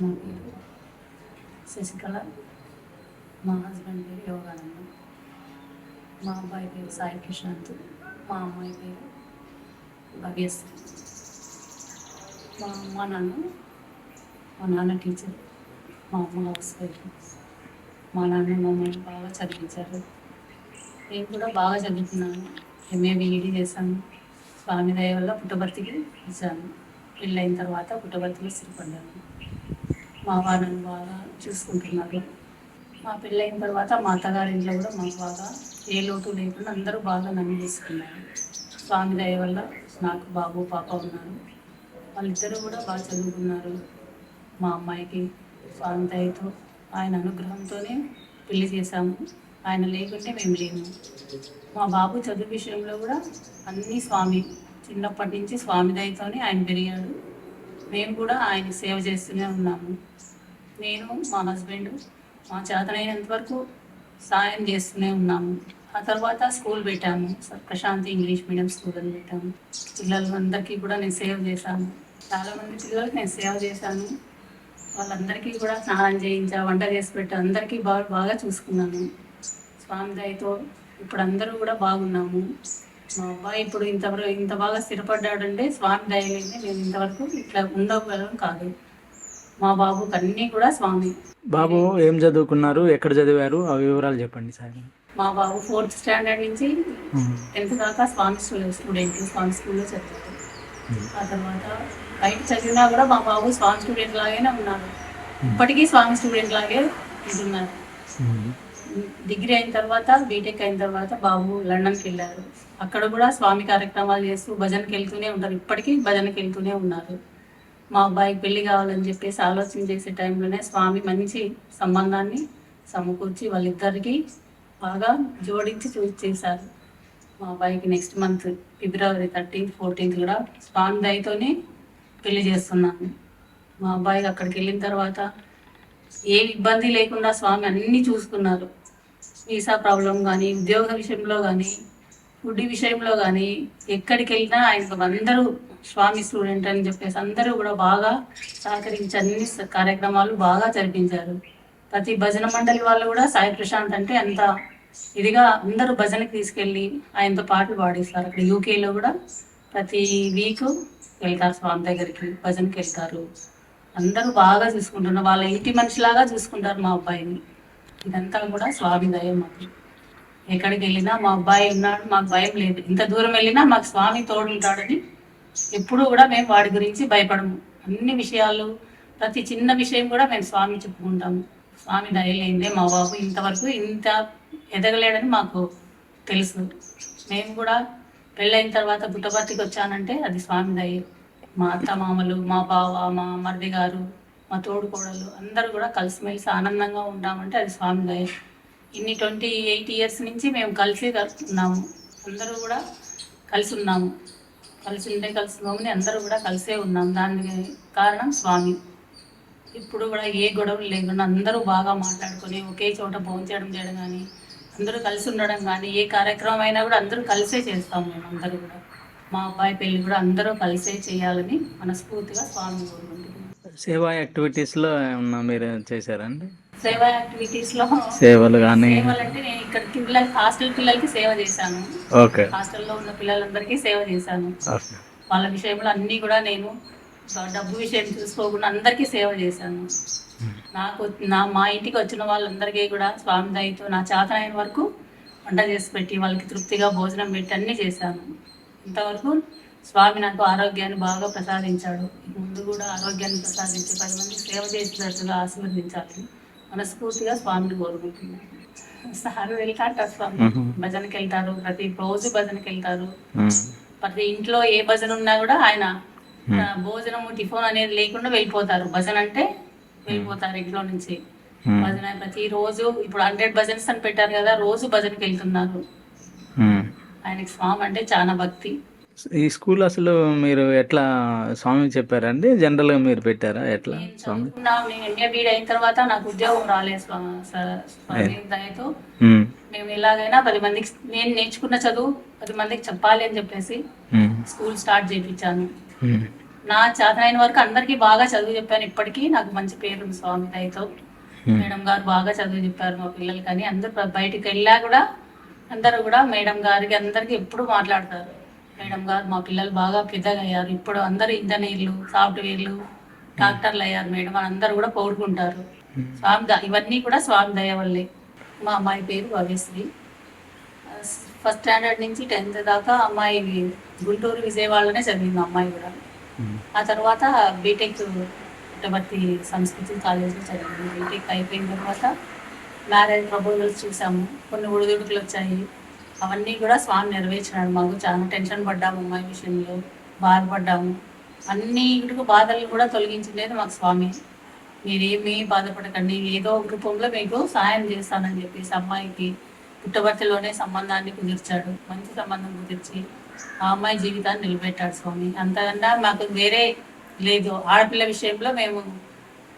నా పేరు శశికళ మా హస్బెండ్ పేరు యోగానంద. మా అబ్బాయి పేరు సాయి ప్రశాంత్ మా అమ్మాయి పేరు భవ్యశ్రీ మా అమ్మ నాన్న మా నాన్న టీచర్ మా అమ్మ హౌస్ వైఫ్ మా నాన్న మమ్మల్ని బాగా చదివించారు. నేను కూడా బాగా చదువుతున్నాను ఎంఏ బీఈడి చేశాను. స్వామి దయ వల్ల పుట్టబర్తికి ఇచ్చాను పెళ్ళైన తర్వాత పుట్టబర్తికి స్థిరపడ్డాను మా వాళ్ళని బాగా చూసుకుంటున్నారు. మా పెళ్ళైన తర్వాత మా అత్తగారి ఇంట్లో కూడా మాకు బాగా ఏ లోటు లేకుండా అందరూ బాగా నన్ను తీసుకున్నారు స్వామి దయ వల్ల నాకు బాబు పాప ఉన్నారు. వాళ్ళిద్దరూ కూడా బాగా చదువుకున్నారు. మా అమ్మాయికి స్వామి దయతో ఆయన అనుగ్రహంతోనే పెళ్ళి చేశాము. ఆయన లేకుంటే మేము లేము. మా బాబు చదువు విషయంలో కూడా అన్నీ స్వామి చిన్నప్పటి నుంచి స్వామి దయతోనే ఆయన పెరిగాడు. మేము కూడా ఆయన సేవ చేస్తూనే ఉన్నాము. నేను మా హస్బెండ్ మా చేతనైనంత వరకు సాయం చేస్తూనే ఉన్నాము. ఆ తర్వాత స్కూల్ పెట్టాము. ప్రశాంతి ఇంగ్లీష్ మీడియం స్కూల్ అని పెట్టాము. పిల్లలు అందరికీ కూడా నేను సేవ చేశాను. చాలామంది పిల్లలకి నేను సేవ చేశాను. వాళ్ళందరికీ కూడా స్నానం చేయించా వంట చేసి పెట్టా అందరికీ బాగా బాగా చూసుకున్నాను. స్వామి దయతో ఇప్పుడు అందరూ కూడా బాగున్నాము. మా అబ్బాయి ఇప్పుడు ఇంతవరకు ఇంత బాగా స్థిరపడ్డాడంటే స్వామి దయలేని మేము ఇంతవరకు ఇట్లా ఉండగలం కాదు. మా బాబుకి అన్నీ కూడా స్వామి. బాబు ఏం చదువుకున్నారు? ఎక్కడ చదివారు? ఆ వివరాలు చెప్పండి సార్. మా బాబు ఫోర్త్ స్టాండర్డ్ నుంచి టెన్త్ దాకా స్వామి స్కూల్ స్టూడెంట్ స్వామి స్కూల్లో చదివాడు ఆ తర్వాత బయట చదివినా కూడా మా బాబు స్వామి స్టూడెంట్ లాగానే ఉన్నారు ఇప్పటికీ స్వామి స్టూడెంట్ లాగే ఉంటున్నారు డిగ్రీ అయిన తర్వాత బీటెక్ అయిన తర్వాత బాబు లండన్కి వెళ్ళారు. అక్కడ కూడా స్వామి కార్యక్రమాలు చేస్తూ భజనకి వెళ్తూనే ఉంటారు. ఇప్పటికీ భజనకి వెళ్తూనే ఉన్నారు. మా అబ్బాయికి పెళ్ళి కావాలని చెప్పేసి ఆలోచన చేసే టైంలోనే స్వామి మంచి సంబంధాన్ని సమకూర్చి వాళ్ళిద్దరికి బాగా జోడించి చూసి చేశారు. మా అబ్బాయికి next month February thirteenth fourteenth కూడా స్వామి దయతోనే పెళ్ళి చేస్తున్నాను. మా అబ్బాయికి అక్కడికి వెళ్ళిన తర్వాత ఏ ఇబ్బంది లేకుండా స్వామి అన్నీ చూసుకున్నారు. వీసా ప్రాబ్లం కానీ ఉద్యోగ విషయంలో కానీ ఫుడ్ విషయంలో కానీ ఎక్కడికి వెళ్ళినా ఆయన అందరూ స్వామి స్టూడెంట్ అని చెప్పేసి అందరూ కూడా బాగా సహకరించి అన్ని కార్యక్రమాలు బాగా జరిపించారు. ప్రతి భజన మండలి వాళ్ళు కూడా సాయి ప్రశాంత్ అంటే అంత ఇదిగా అందరూ భజనకి తీసుకెళ్ళి ఆయనతో పాటలు పాడిస్తారు. అక్కడ యూకేలో కూడా ప్రతి వీక్ వెళ్తారు స్వామి దగ్గరికి భజనకి వెళ్తారు. అందరూ బాగా చూసుకుంటున్నారు. వాళ్ళ ఇంటి మనిషిలాగా చూసుకుంటారు మా అబ్బాయిని. ఇదంతా కూడా స్వామి దయ మాకు. ఎక్కడికి వెళ్ళినా మా అబ్బాయి ఉన్నాడు మాకు భయం లేదు. ఇంత దూరం వెళ్ళినా మాకు స్వామి తోడుంటాడని ఎప్పుడూ కూడా మేము వాడి గురించి భయపడము. అన్ని విషయాలు ప్రతి చిన్న విషయం కూడా మేము స్వామి చెప్పుకుంటాము. స్వామి దయ లేనిదే మా బాబు ఇంతవరకు ఇంత ఎదగలేడని మాకు తెలుసు. మేము కూడా పెళ్ళైన తర్వాత పుట్టపర్తికి వచ్చానంటే అది స్వామి దయ. మా అత్త మామలు మా బావ మా మరిది గారు మా తోడుకోడలు అందరూ కూడా కలిసిమెలిసి ఆనందంగా ఉంటామంటే అది స్వామి దయ. ఇన్ని ట్వంటీ ఎయిట్ ఇయర్స్ నుంచి మేము కలిసి ఉన్నాము అందరూ కూడా కలిసి ఉన్నాము. కలిసి ఉండే కలిసి ఉన్నామని అందరూ కూడా కలిసే ఉన్నాం దానికి కారణం స్వామి. ఇప్పుడు కూడా ఏ గొడవలు లేకుండా అందరూ బాగా మాట్లాడుకొని ఒకే చోట భోంచేయడం చేయడం కానీ అందరూ కలిసి ఉండడం కానీ ఏ కార్యక్రమం అయినా కూడా అందరూ కలిసే చేస్తాం మేము అందరూ కూడా. మా అబ్బాయి పెళ్ళి కూడా అందరూ కలిసే చేయాలని మనస్ఫూర్తిగా స్వామి కోరుకుంటున్నాం సేవా యాక్టివిటీస్లో ఏమన్నా మీరు చేశారండి సేవా యాక్టివిటీస్లో సేవలు కానీ సేవలంటే నేను ఇక్కడ పిల్లలకి హాస్టల్ పిల్లలకి సేవ చేశాను. ఓకే. హాస్టల్లో ఉన్న పిల్లలందరికీ సేవ చేశాను. వాళ్ళ విషయంలో అన్నీ కూడా నేను డబ్బు విషయం చూసుకోకుండా అందరికీ సేవ చేశాను. నాకు నా మా ఇంటికి వచ్చిన వాళ్ళందరికీ కూడా స్వామి దయతో నా చేతనైన వరకు వంట చేసి పెట్టి వాళ్ళకి తృప్తిగా భోజనం పెట్టి అన్నీ చేశాను. ఇంతవరకు స్వామి నాకు ఆరోగ్యాన్ని బాగా ప్రసాదించాడు. ముందు కూడా ఆరోగ్యాన్ని ప్రసాదించి పది మందికి సేవ చేసేటట్టుగా ఆశీర్వదించాలి మనస్ఫూర్తిగా స్వామిని కోరుకుంటున్నాను సార్ వెళ్తారు స్వామి. భజనకి వెళ్తారు ప్రతి రోజు భజనకి వెళ్తారు. ప్రతి ఇంట్లో ఏ భజన ఉన్నా కూడా ఆయన భోజనము టిఫిన్ అనేది లేకుండా వెళ్ళిపోతారు భజన అంటే వెళ్ళిపోతారు ఇంట్లో నుంచి. భజన ప్రతి రోజు ఇప్పుడు హండ్రెడ్ భజన్స్ అని పెట్టారు కదా రోజు భజనకి వెళ్తున్నారు. ఆయనకి స్వామి అంటే చాలా భక్తి ఈ స్కూల్ అసలు మీరు ఎట్లా స్వామి చెప్పారండి? జనరల్గా మీరు పెట్టారా? ఎట్లా స్వామి? నేను బీడ్ అయిన తర్వాత నాకు ఉద్యోగం రాలేదు స్వామి దయతో. మేము ఎలాగైనా పది మందికి నేను నేర్చుకున్న చదువు పది మందికి చెప్పాలి అని చెప్పేసి. స్కూల్ స్టార్ట్ చేయించాను. నా చేతనైన వరకు అందరికీ బాగా చదువు చెప్పాను ఇప్పటికీ. నాకు మంచి పేరు ఉంది స్వామి దయతో. మేడం గారు బాగా చదువు చెప్పారు మా పిల్లలు కానీ అందరూ బయటికి వెళ్ళా కూడా అందరూ కూడా మేడం గారికి అందరికి ఎప్పుడు మాట్లాడతారు. మేడం గారు మా పిల్లలు బాగా పెద్దగా అయ్యారు ఇప్పుడు అందరూ ఇంజనీర్లు సాఫ్ట్వేర్లు డాక్టర్లు అయ్యారు మేడం. అందరు అందరూ కూడా కోరుకుంటారు. స్వామి ద- ఇవన్నీ కూడా స్వామి దయ వల్లే. మా అమ్మాయి పేరు భవ్యశ్రీ. ఫస్ట్ స్టాండర్డ్ నుంచి టెన్త్ దాకా అమ్మాయి గుంటూరు విజయవాడలోనే చదివింది అమ్మాయి కూడా. ఆ తర్వాత బీటెక్ పుట్టబర్తి సంస్కృతి కాలేజ్లో చదివింది. బీటెక్ అయిపోయిన తర్వాత మ్యారేజ్ ప్రపోజల్స్ చూసాము. కొన్ని ఒడిదుడుకులు వచ్చాయి. అవన్నీ కూడా స్వామి నెరవేర్చినాడు. మాకు చాలా టెన్షన్ పడ్డాము అమ్మాయి విషయంలో బాధపడ్డాము. అన్నింటికి బాధలు కూడా తొలగించిండేది మాకు స్వామి. మీరేమీ బాధపడకండి. ఏదో ఒక రూపంలో మీకు సహాయం చేస్తానని చెప్పేసి అమ్మాయికి పుట్టబర్తిలోనే సంబంధాన్ని కుదిర్చాడు. మంచి సంబంధం కుదిర్చి ఆ అమ్మాయి జీవితాన్ని నిలబెట్టాడు స్వామి. అంతకన్నా మాకు వేరే లేదు. ఆడపిల్ల విషయంలో మేము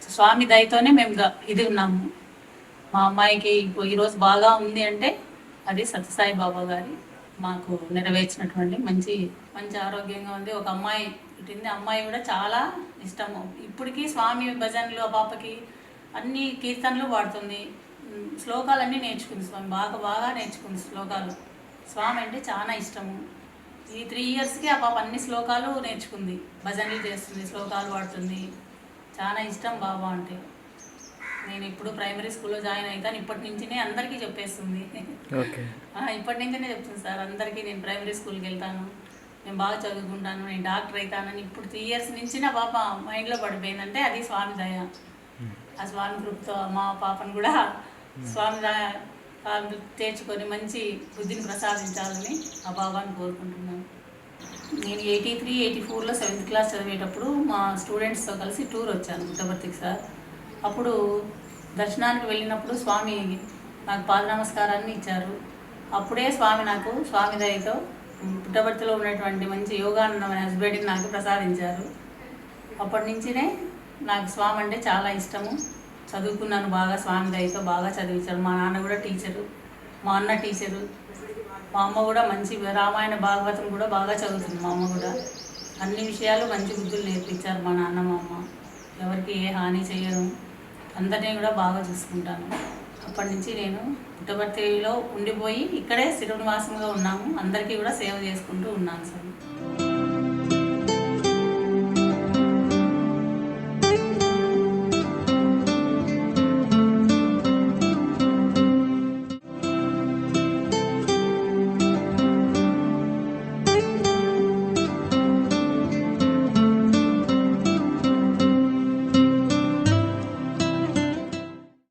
స్వామి దయతోనే మేము ఇది ఉన్నాము. మా అమ్మాయికి ఈరోజు బాగా ఉంది అంటే అది సత్యసాయి బాబా గారి మాకు నెరవేర్చినటువంటి మంచి మంచి ఆరోగ్యంగా ఉంది. ఒక అమ్మాయి పుట్టింది. అమ్మాయి కూడా చాలా ఇష్టము. ఇప్పటికీ స్వామి భజనలు ఆ పాపకి అన్ని కీర్తనలు పాడుతుంది. శ్లోకాలన్నీ నేర్చుకుంది స్వామి. బాగా బాగా నేర్చుకుంది శ్లోకాలు. స్వామి అంటే చాలా ఇష్టము. ఈ త్రీ ఇయర్స్కి ఆ పాప అన్ని శ్లోకాలు నేర్చుకుంది. భజనలు చేస్తుంది శ్లోకాలు పాడుతుంది. చాలా ఇష్టం బాబా అంటే. నేను ఇప్పుడు ప్రైమరీ స్కూల్లో జాయిన్ అవుతాను ఇప్పటి నుంచినే అందరికీ చెప్పేస్తుంది. ఇప్పటి నుంచినే చెప్తుంది సార్ అందరికీ నేను ప్రైమరీ స్కూల్కి వెళ్తాను. నేను బాగా చదువుకుంటాను నేను డాక్టర్ అవుతానని ఇప్పుడు త్రీ ఇయర్స్ నుంచి నా పాప మైండ్లో పడిపోయిందంటే అది స్వామి దయ. ఆ స్వామి కృపతో మా పాపను కూడా స్వామి దయ కాళ్ళు తెచ్చుకొని మంచి బుద్ధిని ప్రసాదించాలని ఆ బాబాని కోరుకుంటున్నాను. నేను ఎయిటీ త్రీ ఎయిటీ ఫోర్లో సెవెంత్ క్లాస్ చదివేటప్పుడు మా స్టూడెంట్స్తో కలిసి టూర్ వచ్చాను. పుట్టపర్తికి సార్. అప్పుడు దర్శనానికి వెళ్ళినప్పుడు స్వామి నాకు పాద నమస్కారాన్ని ఇచ్చారు. అప్పుడే స్వామి నాకు స్వామి దయతో పుట్టపర్తిలో ఉన్నటువంటి మంచి యోగానందమైన హస్బెండ్ని నాకు ప్రసాదించారు. అప్పటి నుంచినే నాకు స్వామి అంటే చాలా ఇష్టము. చదువుకున్నాను బాగా స్వామి దయతో బాగా చదివించారు. మా నాన్న కూడా టీచరు మా అన్న టీచరు మా అమ్మ కూడా మంచి రామాయణ భాగవతం కూడా బాగా చదువుతుంది మా అమ్మ కూడా. అన్ని విషయాలు మంచి బుద్ధులు నేర్పించారు మా నాన్న మా అమ్మ. ఎవరికి ఏ హాని చేయరు. అందరినీ కూడా బాగా చూసుకుంటాను. అప్పటి నుంచి నేను పుట్టపర్తిలో ఉండిపోయి ఇక్కడే స్థిర ఉన్నాము. అందరికీ కూడా సేవ చేసుకుంటూ ఉన్నాను సార్.